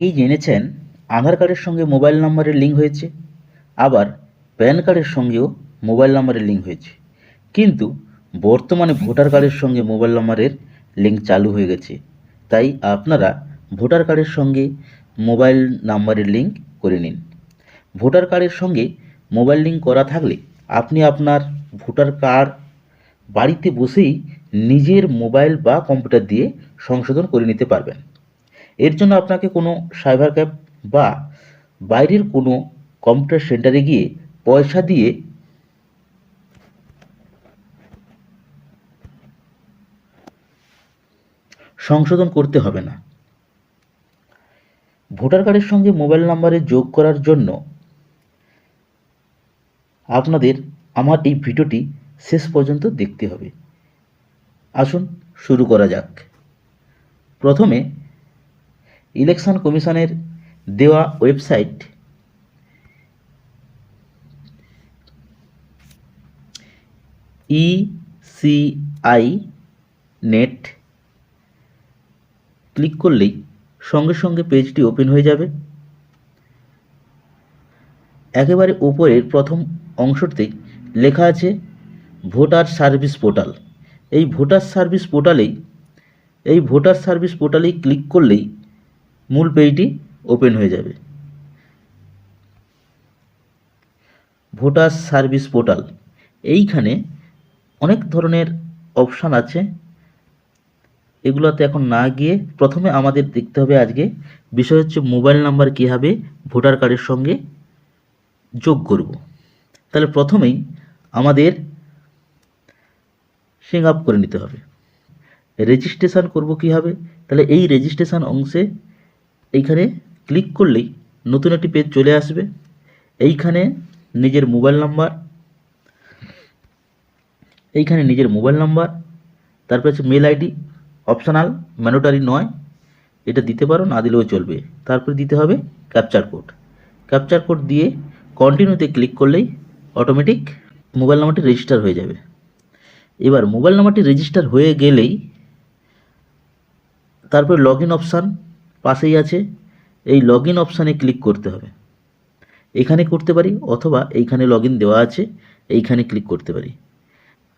এই জেনেছেন? আধার কার্ডের সঙ্গে মোবাইল নাম্বারের লিঙ্ক হয়েছে। আবার প্যান কার্ডের সঙ্গেও মোবাইল নাম্বারের লিঙ্ক হয়েছে। কিন্তু বর্তমানে ভোটার কার্ডের সঙ্গে মোবাইল নাম্বারের লিঙ্ক চালু হয়ে গেছে। তাই আপনারা ভোটার কার্ডের সঙ্গে মোবাইল নাম্বারের লিঙ্ক করে নিন। ভোটার কার্ডের সঙ্গে মোবাইল লিঙ্ক করা থাকলে আপনি আপনার ভোটার কার্ড বাড়িতে বসেই নিজের মোবাইল বা কম্পিউটার দিয়ে সংশোধন করে নিতে পারবেন। এর জন্য আপনাকে কোনো সাইবার ক্যাফ বা বাইরের কোনো কম্পিউটার সেন্টারে গিয়ে পয়সা দিয়ে সংশোধন করতে হবে না। ভোটার কার্ডের সঙ্গে মোবাইল নাম্বারে যোগ করার জন্য আপনাদের আমার এই ভিডিওটি শেষ পর্যন্ত দেখতে হবে। আসুন শুরু করা যাক। প্রথমে ইলেকশন কমিশনের দেওয়া ওয়েবসাইট। ই ইসিআই নেট ক্লিক করলেই সঙ্গে সঙ্গে পেজটি ওপেন হয়ে যাবে। একেবারে ওপরের প্রথম অংশতেই লেখা আছে ভোটার সার্ভিস পোর্টাল। এই ভোটার সার্ভিস পোর্টালেই, এই ভোটার সার্ভিস পোর্টালেই ক্লিক করলেই মূল পেজটি ওপেন হয়ে যাবে। Voter service portal. এইখানে অনেক ধরনের অপশান আছে। এগুলোতে এখন না গিয়ে প্রথমে আমাদের দেখতে হবে আজকে। বিষয় হচ্ছে মোবাইল নাম্বার কীভাবে ভোটার কার্ডের সঙ্গে যোগ করব। তাহলে প্রথমেই আমাদের সিং আপ করে নিতে হবে। রেজিস্ট্রেশন করব কীভাবে? তাহলে এই রেজিস্ট্রেশন অংশে এইখানে ক্লিক করলেই নতুন একটি পেজ চলে আসবে। এইখানে নিজের মোবাইল নাম্বার এইখানে নিজের মোবাইল নাম্বার তারপর হচ্ছে মেল আইডি অপশনাল ম্যান্ডেটরি নয়। এটা দিতে পারো, না দিলেও চলবে। তারপরে দিতে হবে ক্যাপচার কোড ক্যাপচার কোড দিয়ে কন্টিনিউতে ক্লিক করলেই অটোমেটিক মোবাইল নাম্বারটি রেজিস্টার হয়ে যাবে। এবার মোবাইল নাম্বারটি রেজিস্টার হয়ে গেলেই তারপরে লগ ইন অপশান পাশেই আছে, এই লগ ইন অপশানে ক্লিক করতে হবে। এখানে করতে পারি অথবা এইখানে লগ ইন দেওয়া আছে, এইখানে ক্লিক করতে পারি।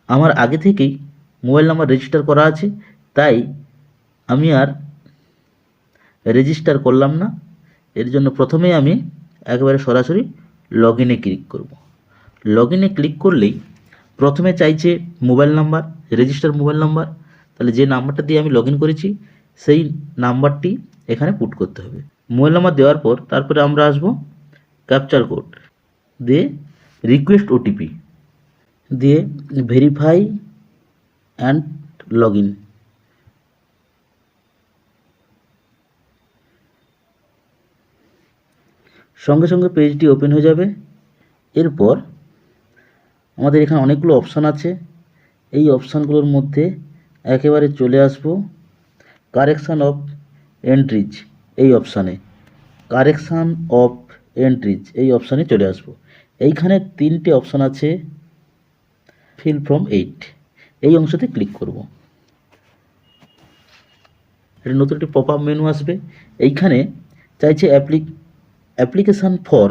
আমার আগে থেকেই মোবাইল নাম্বার রেজিস্টার করা আছে, তাই আমি আর রেজিস্টার করলাম না। এর জন্য প্রথমে আমি একেবারে সরাসরি লগ ইনে ক্লিক করব। লগ ইনে ক্লিক করলেই প্রথমে চাইছে mobile number register mobile number তাহলে যে নাম্বারটা দিয়ে আমি লগ করেছি, সেই নাম্বারটি এখানে পুট করতে হবে। মোবাইল নাম্বার দেওয়ার পর তারপরে আমরা আসব ক্যাপচার কোড দিয়ে রিকোয়েস্ট ওটিপি দিয়ে ভেরিফাই অ্যান্ড লগ ইন সঙ্গে সঙ্গে পেজটি ওপেন হয়ে যাবে। এরপর আমাদের এখানে অনেকগুলো অপশান আছে। এই অপশানগুলোর মধ্যে একেবারে চলে আসব। কারেকশান অফ এন্ট্রিজ এই অপশানে কারেকশান অফ এন্ট্রিজ এই অপশানে চলে আসব। এইখানে তিনটে অপশান আছে ফিল ফ্রম এইট এই অংশতে ক্লিক করব। এটা নতুন একটি পপ মেনু আসবে। এইখানে চাইছে অ্যাপ্লিক অ্যাপ্লিকেশান ফর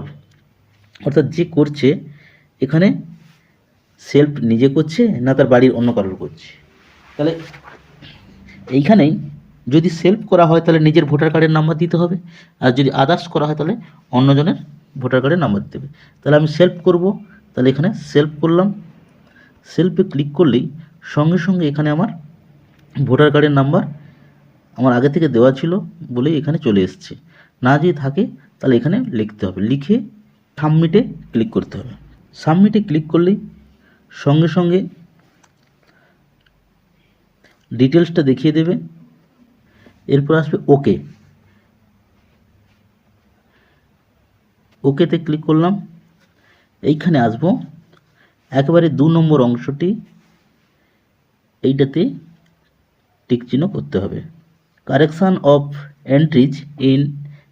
অর্থাৎ যে করছে, এখানে সেলফ নিজে করছে না তার বাড়ির অন্য কারোর করছে। তাহলে এইখানেই যদি সেলফ করা হয় তাহলে নিজের ভোটার কার্ডের নাম্বার দিতে হবে। আর যদি আদার্স করা হয় তাহলে অন্যজনের ভোটার কার্ডের নাম্বার দিতে হবে। তাহলে আমি সেলফ করব, তাহলে এখানে সেলফ করলাম। সেলফে ক্লিক করলেই সঙ্গে সঙ্গে এখানে আমার ভোটার কার্ডের নাম্বার আমার আগে থেকে দেওয়া ছিল বলেই এখানে চলে এসছে। না যদি থাকে তাহলে এখানে লিখতে হবে। লিখে সাবমিটে ক্লিক করতে হবে। সাবমিটে ক্লিক করলেই সঙ্গে সঙ্গে ডিটেলসটা দেখিয়ে দেবে। এরপর আসবে ওকে ওকেতে ক্লিক করলাম। এইখানে আসব। একেবারে দু নম্বর অংশটি এইটাতে টিক চিহ্ন করতে হবে। Correction of entries in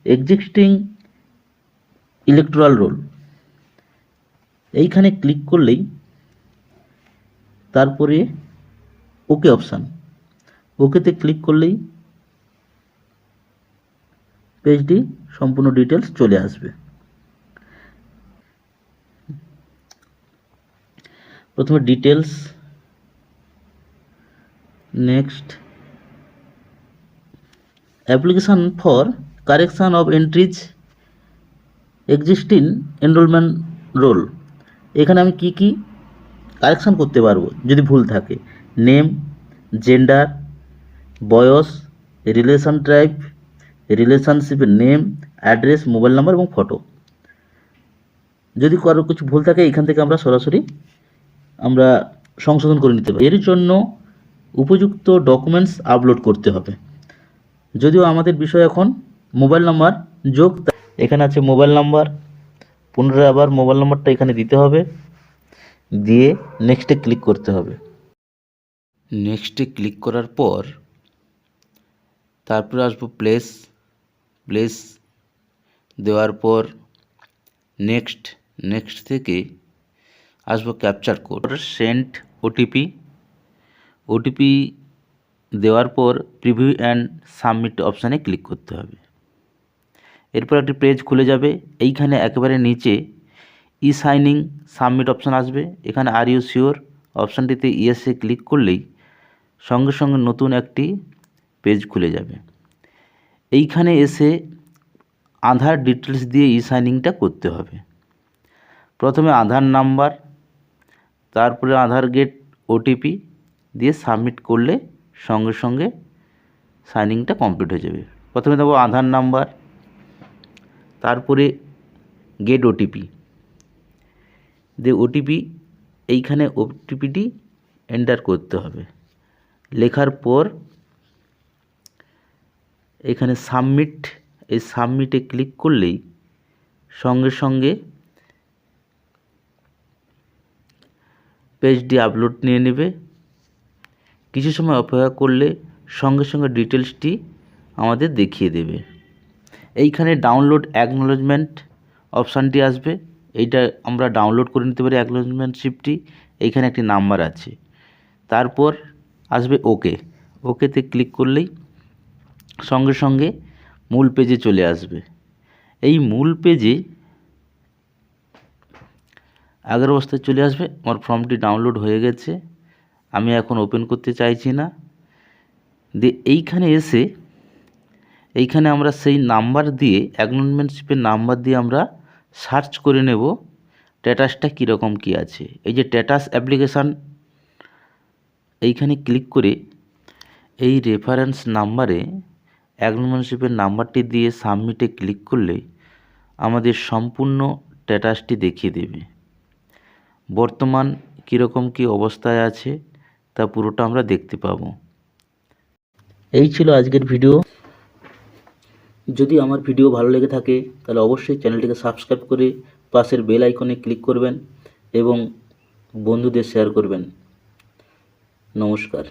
existing electoral roll এইখানে ক্লিক করলেই তারপরে ওকে অপশান ওকেতে ক্লিক করলেই পেজটি সম্পূর্ণ ডিটেলস চলে আসবে। প্রথমে details, next, application for correction of entries, existing enrolment roll. এখানে আমি কি কি কারেকশান করতে পারব, যদি ভুল থাকে। নেম, জেন্ডার, বয়স, রিলেশন টাইপ রিলেশনশিপের নেম অ্যাড্রেস মোবাইল নাম্বার এবং ফটো যদি কারও কিছু ভুল থাকে, এখান থেকে আমরা সরাসরি আমরা সংশোধন করে নিতে পারি। এর জন্য উপযুক্ত ডকুমেন্টস আপলোড করতে হবে। যদিও আমাদের বিষয় এখন মোবাইল নাম্বার যোগ, এখানে আছে মোবাইল নাম্বার পুনরায় আবার মোবাইল নাম্বারটা এখানে দিতে হবে। দিয়ে নেক্সটে ক্লিক করতে হবে। নেক্সটে ক্লিক করার পর তারপরে আসব প্লেস প্লেস দেওয়ার পর নেক্সট নেক্সট থেকে আসব captcha code sent OTP OTP দেওয়ার পর প্রিভিউ অ্যান্ড সাবমিট অপশানে ক্লিক করতে হবে। এরপর একটি পেজ খুলে যাবে। এইখানে একেবারে নিচে ই সাইনিং সাবমিট অপশান আসবে। এখানে আর ইউ শিওর অপশানটিতে ইয়েসে ক্লিক করলেই সঙ্গে সঙ্গে নতুন একটি পেজ খুলে যাবে। এইখানে এসে আধার ডিটেলস দিয়ে ই সাইনিংটা করতে হবে। প্রথমে আধার নাম্বার তারপরে আধার গেট ওটিপি দিয়ে সাবমিট করলে সঙ্গে সঙ্গে সাইনিংটা কমপ্লিট হয়ে যাবে। প্রথমে দেবো আধার নাম্বার তারপরে গেট ওটিপি দিয়ে ওটিপি এইখানে ওটিপিটি এন্টার করতে হবে। লেখার পর এখানে সাবমিট এই সাবমিটে ক্লিক করলেই সঙ্গে সঙ্গে পেজটি আপলোড নিয়ে নেবে। কিছু সময় অপেক্ষা করলে সঙ্গে সঙ্গে ডিটেলসটি আমাদের দেখিয়ে দেবে। এইখানে ডাউনলোড অ্যাকনোলেজমেন্ট অপশানটি আসবে। এইটা আমরা ডাউনলোড করে নিতে পারি অ্যাকনোলেজমেন্ট শিপটি এইখানে একটি নাম্বার আছে। তারপর আসবে ওকে ওকেতে ক্লিক করলেই সঙ্গে সঙ্গে মূল পেজে চলে আসবে। এই মূল পেজে আগের অবস্থায় চলে আসবে। আমার ফর্মটি ডাউনলোড হয়ে গেছে। আমি এখন ওপেন করতে চাইছি না। দিয়ে এইখানে এসে এইখানে আমরা সেই নাম্বার দিয়ে অ্যাকনোলেজমেন্টশিপের নাম্বার দিয়ে আমরা সার্চ করে নেব স্ট্যাটাসটা কীরকম কী আছে। এই যে স্ট্যাটাস অ্যাপ্লিকেশান এইখানে ক্লিক করে এই রেফারেন্স নাম্বারে অ্যাকনোলেজমেন্টশিপের নাম্বারটি দিয়ে সাবমিটে ক্লিক করলে আমাদের সম্পূর্ণ স্ট্যাটাসটি দেখিয়ে দেবে। বর্তমান কীরকম কী অবস্থায় আছে তা পুরোটা আমরা দেখতে পাবো। এই ছিল আজকের ভিডিও যদি আমার ভিডিও ভালো লেগে থাকে, তাহলে অবশ্যই চ্যানেলটিকে সাবস্ক্রাইব করে পাশের বেল আইকনে ক্লিক করবেন এবং বন্ধুদের শেয়ার করবেন। নমস্কার।